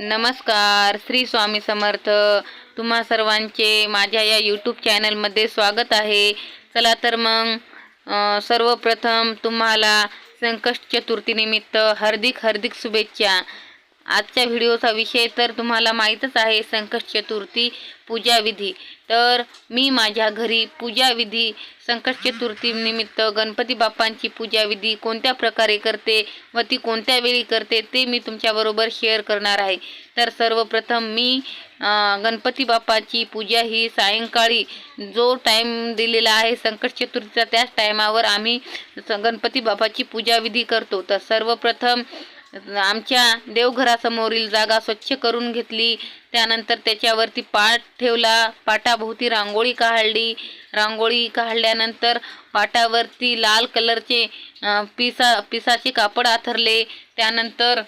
नमस्कार श्री स्वामी समर्थ. तुम्हा सर्वांचे माझ्या या यूट्यूब चॅनलमध्ये स्वागत आहे. चला तर मग सर्वप्रथम तुम्हाला संकष्ट चतुर्थीनिमित्त हार्दिक हार्दिक शुभेच्छा. आजच्या व्हिडिओचा विषय तर तुम्हाला माहीतच आहे संकष्ट चतुर्थी पूजाविधी. तर मी माझ्या घरी पूजाविधी संकष्ट चतुर्थीनिमित्त गणपती बाप्पांची पूजाविधी कोणत्या प्रकारे करते व ती कोणत्या वेळी करते ते मी तुमच्याबरोबर शेअर करणार आहे. तर सर्वप्रथम मी गणपती बाप्पाची पूजा ही सायंकाळी जो टाईम दिलेला आहे संकट चतुर्थीचा त्याच टायमावर आम्ही स- गणपती बाप्पाची पूजाविधी करतो. तर सर्वप्रथम आमच्या देवघरासमोरील जागा स्वच्छ करून घेतली. त्यानंतर त्याच्यावरती पाट ठेवला. पाटाभोवती रांगोळी काढली. रांगोळी काढल्यानंतर पाटावरती लाल कलरचे पिसा पिसाचे कापड आथरले. त्यानंतर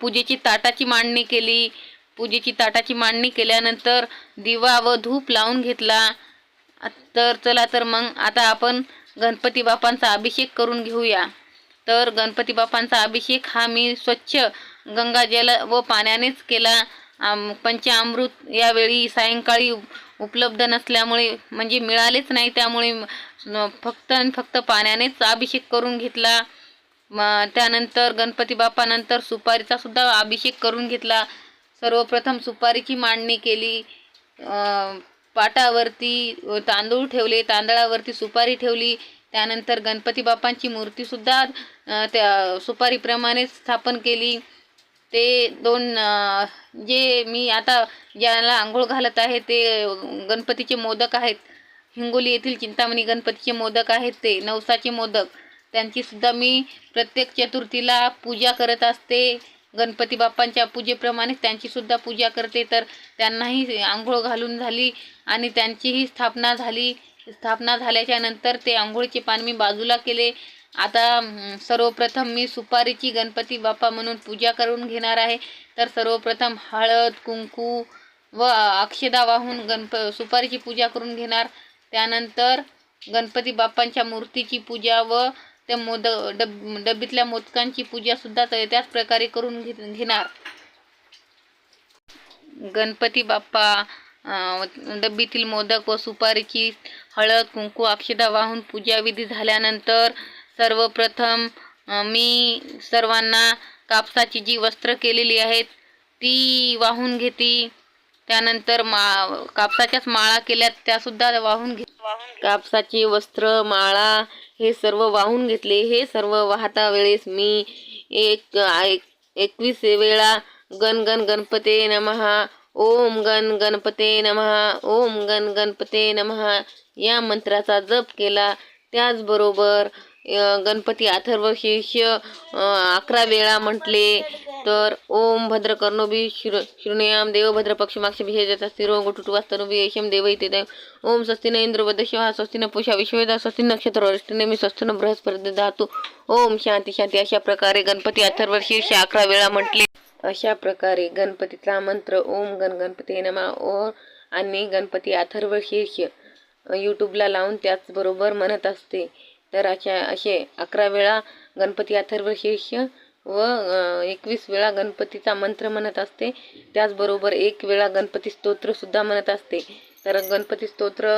पूजेची ताटाची मांडणी केली. पूजेची ताटाची मांडणी केल्यानंतर दिवा व धूप लावून घेतला. तर चला तर मग आता आपण गणपती बाप्पांचा अभिषेक करून घेऊया. तर गणपती बाप्पांचा अभिषेक हा मी स्वच्छ गंगाजल व पाण्यानेच केला. आम- पंचामृत यावेळी सायंकाळी उपलब्ध नसल्यामुळे म्हणजे मिळालेच नाही त्यामुळे फक्त आणि फक्त पाण्यानेच अभिषेक करून घेतला. म त्यानंतर गणपती बाप्पानंतर सुपारीचा सुद्धा अभिषेक करून घेतला. सर्वप्रथम सुपारीची मांडणी केली. पाटावरती तांदूळ ठेवले तांदळावरती सुपारी ठेवली. त्यानंतर गणपती बाप्पांची मूर्तीसुद्धा त्या सुपारीप्रमाणेच स्थापन केली. ते दोन जे मी आता ज्याला आंघोळ घालत आहे ते गणपतीचे मोदक आहेत. हिंगोली येथील चिंतामणी गणपतीचे मोदक आहेत ते नवसाचे मोदक. त्यांचीसुद्धा मी प्रत्येक चतुर्थीला पूजा करत असते. गणपती बाप्पांच्या पूजेप्रमाणे त्यांचीसुद्धा पूजा करते. तर त्यांनाही आंघोळ घालून झाली आणि त्यांचीही स्थापना झाली. स्थापना झाल्याच्यानंतर ते आंघोळीचे पान मी बाजूला केले. आता सर्वप्रथम मी सुपारीची गणपती बाप्पा म्हणून पूजा करून घेणार आहे. तर सर्वप्रथम हळद कुंकू व अक्षदा वाहून गणप सुपारीची पूजा करून घेणार. त्यानंतर गणपती बाप्पांच्या मूर्तीची पूजा व त्या मोद डब डब्बीतल्या मोदकांची पूजासुद्धा तर त्याच प्रकारे करून घे घेणार. गणपती बाप्पा डब्बीतील मोदक व सुपारीची हळद कुंकू अक्षदा वाहून पूजाविधी झाल्यानंतर सर्वप्रथम मी सर्वांना कापसाची जी वस्त्र केलेली आहेत. ती वाहून घेते. त्यानंतर मा कापसाच्याच माळा केल्यात त्यासुद्धा वाहून घे कापसाचे वस्त्र माळा हे सर्व वाहून घेतले. हे सर्व वाहता वेळेस मी एक एक- एकवीस वेळा गण गण गणपते नमहा ओम गण गणपते नमहा ओम गण गणपते नमहा या मंत्राचा जप केला. त्याचबरोबर गणपती अथर्व शीर्ष अकरा वेळा म्हटले. तर ओम भद्रकर्णोबी शिर शिरुणयाम देव भद्र पक्षमाक्ष विषेजता स्थिरो गुटुटुवास्तनुबी यशम देव इथे देव. ओम स्वस्ति न इंद्र वदशिवा न पुषा विश्वेदा स्वस्ति नक्षत्र वरिष्ठनेमी स्वस्ति न बृहस्पती धातू. ओम शांती शांती. अशा प्रकारे गणपती अथर्व शीर्ष अकरा वेळा म्हटले. अशा प्रकारे गणपतीचा मंत्र ओम गण गणपती नमा ओ आणि गणपती अथर्व शीर्ष यूट्यूबला लावून त्याचबरोबर म्हणत असते. तर अशा असे अकरा वेळा गणपती अथर्व शीर्ष व एकवीस वेळा गणपतीचा मंत्र म्हणत असते. त्याचबरोबर एक वेळा गणपती स्तोत्रसुद्धा म्हणत असते. तर गणपती स्तोत्र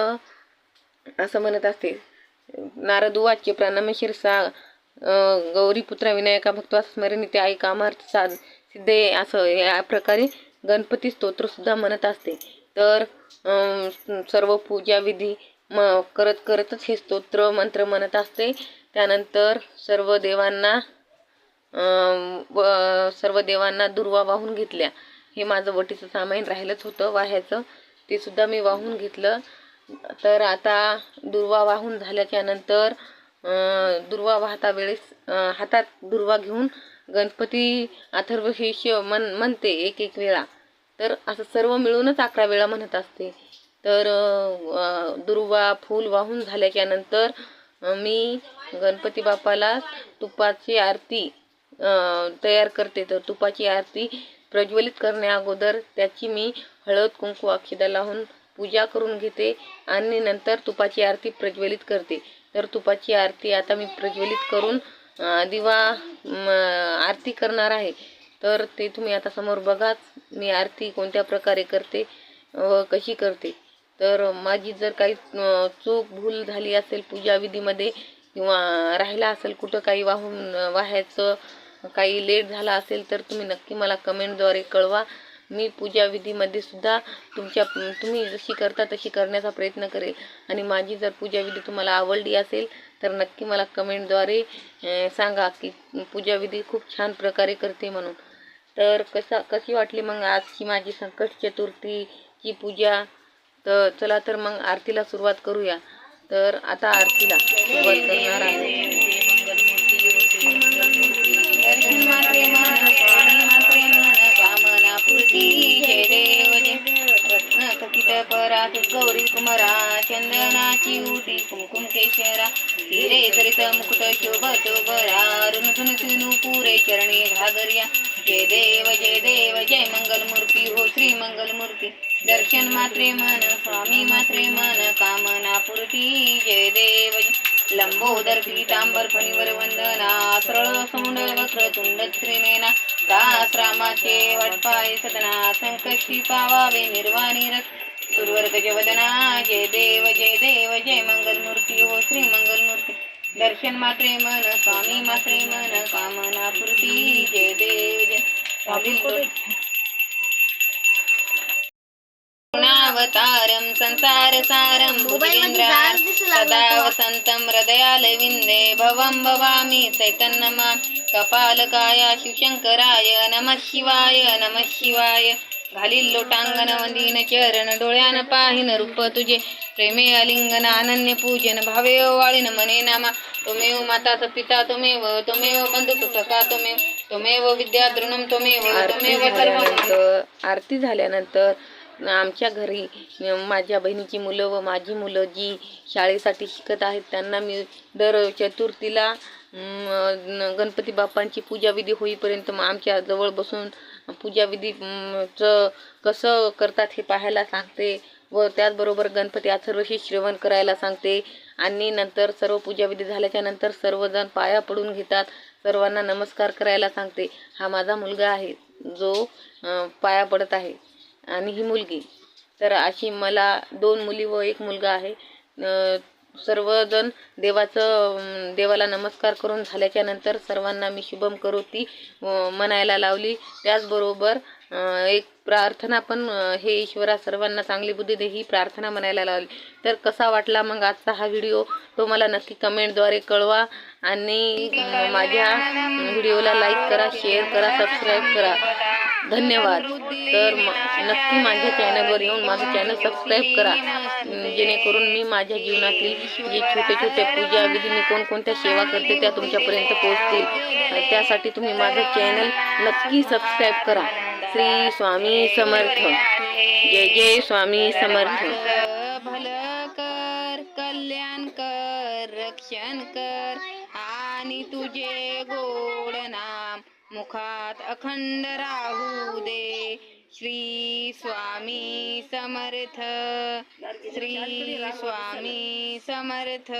असं म्हणत असते. नारदुवाच्य वाक्य प्रणमेश्वर सा गौरीपुत्रा विनायका भक्तवा स्मरणी ते आई कामार्थ साध सिद्धे असं या प्रकारे गणपती स्तोत्रसुद्धा म्हणत असते. तर सर्व पूजा विधी म करत करतच हे स्तोत्र मंत्र म्हणत असते. त्यानंतर सर्व देवांना व सर्व देवांना दुर्वा वाहून घेतल्या. हे माझं वटीचं सामान राहिलंच होतं वाह्याचं. ते सुद्धा मी वाहून घेतलं. तर आता दुर्वा वाहून झाल्याच्यानंतर दुर्वा वाहता वेळेस हातात दुर्वा घेऊन गणपती अथर्वशीर्ष मन म्हणते एक एक वेळा. तर असं सर्व मिळूनच अकरा वेळा म्हणत असते. तर दुर्वा फूल वाहून झाल्याच्यानंतर मी गणपती बाप्पाला तुपाची आरती तयार करते. तर तुपाची आरती प्रज्वलित करण्या अगोदर त्याची मी हळद कुंकू अक्षदा लावून पूजा करून घेते आणि नंतर तुपाची आरती प्रज्वलित करते. तर तुपाची आरती आता मी प्रज्वलित करून दिवा आरती करणार आहे. तर ते तुम्ही आता समोर बघाच. मी आरती कोणत्या प्रकारे करते व कशी करते. तर माझी जर काही चूक भूल झाली असेल पूजाविधीमध्ये किंवा राहिला असेल कुठं काही वाहून वाहायचं काही लेट झाला असेल तर तुम्ही नक्की मला कमेंटद्वारे कळवा. मी पूजाविधीमध्ये सुद्धा तुमच्या तुम्ही जशी करता तशी करण्याचा प्रयत्न करेल. आणि माझी जर पूजाविधी तुम्हाला आवडली असेल तर नक्की मला कमेंटद्वारे सांगा की पूजाविधी खूप छान प्रकारे करते म्हणून. तर कसा कशी वाटली मग आजची माझी संकट चतुर्थीची पूजा? तर चला तर मग आरतीला सुरुवात करूया. तर आता आरतीला सुरुवात करणार आहे चंदनाची कुमकुम केशरा हिरे जरित मुकुट शोभतो बरा रुणधुन तिनु पुरे चरणी घागर्या। जय देव जय देव जय मंगल मूर्ती हो श्री मंगल मूर्ती दर्शन मात्रे मन स्वामी मात्रे मन कामना पूर्ती। जय देव लंबोदर पीतांबर फणीवर वंदना। सरळ समुंड वक्र तुंड श्रीनेना दास रामाचे वटपाय सदना संकष्टी पावावे निर्वाणी रथ। सुरवर गजवदना जय देव जय देव जय मंगल मूर्ती हो श्री मंगल मूर्ती दर्शन मात्रे मन स्वामी मात्रे मन कामना पूर्ती जय देव जय. स्वामी अवतारं संसार सारं भुजगेन्द्रार सदा वसन्तं हृदयाल विन्दे भवं भवामि चैतन्यमा. कपालकाया शिवशंकराय नमः शिवाय नमः शिवाय. घालील लोटांगण वंदीन चरण डोळ्यान पाहिन रूप तुझे. प्रेमे अलिंगन अनन्य पूजन भावे वाळीन मने नामा. त्वमेव माता पिता त्वमेव त्वमेव बंधुक सखा त्वमेव त्वमेव विद्या द्रोणम त्वमेव सर्वं आरती झाल्यानंतर आमच्या घरी माझ्या बहिणीची मुलं व माझी मुलं जी शाळेसाठी शिकत आहेत त्यांना मी दर चतुर्थीला गणपती बाप्पांची पूजाविधी होईपर्यंत मग आमच्या जवळ बसून पूजाविधीचं कसं करतात हे पाहायला सांगते व त्याचबरोबर गणपती अथर्वशी श्रवण करायला सांगते. आणि नंतर सर्व पूजाविधी झाल्याच्यानंतर सर्वजण पाया पडून घेतात. सर्वांना नमस्कार करायला सांगते. हा माझा मुलगा आहे जो पाया पडत आहे. आणि ही मुलगी. तर अशी मला दोन मुली व एक मुलगा आहे. सर्वजण देवाचं देवाला नमस्कार करून झाल्याच्यानंतर सर्वांना मी शुभम करोती ती म्हणायला लावली. त्याचबरोबर एक प्रार्थना पण हे ईश्वरा सर्वांना चांगली बुद्धी दे ही प्रार्थना म्हणायला लावली. तर कसा वाटला मग आजचा हा व्हिडिओ? तो मला नक्की कमेंटद्वारे कळवा आणि माझ्या व्हिडिओला लाईक करा शेअर करा सबस्क्राईब करा. धन्यवाद. तर म- नक्की माझ्या चॅनलवर येऊन माझं चॅनल सबस्क्राईब करा. जेणेकरून मी माझ्या जीवनातील जे छोटे छोटे पूजा विधी मी कोणकोणत्या सेवा करते त्या तुमच्यापर्यंत पोहोचतील. त्यासाठी तुम्ही माझं चॅनल नक्की सबस्क्राईब करा. श्री स्वामी समर्थ. जय जय स्वामी समर्थ. कर कल्याण कर रक्षण कर आणि तुझे गोड मुखात अखंड राहू दे. श्री स्वामी समर्थ. श्री स्वामी समर्थ.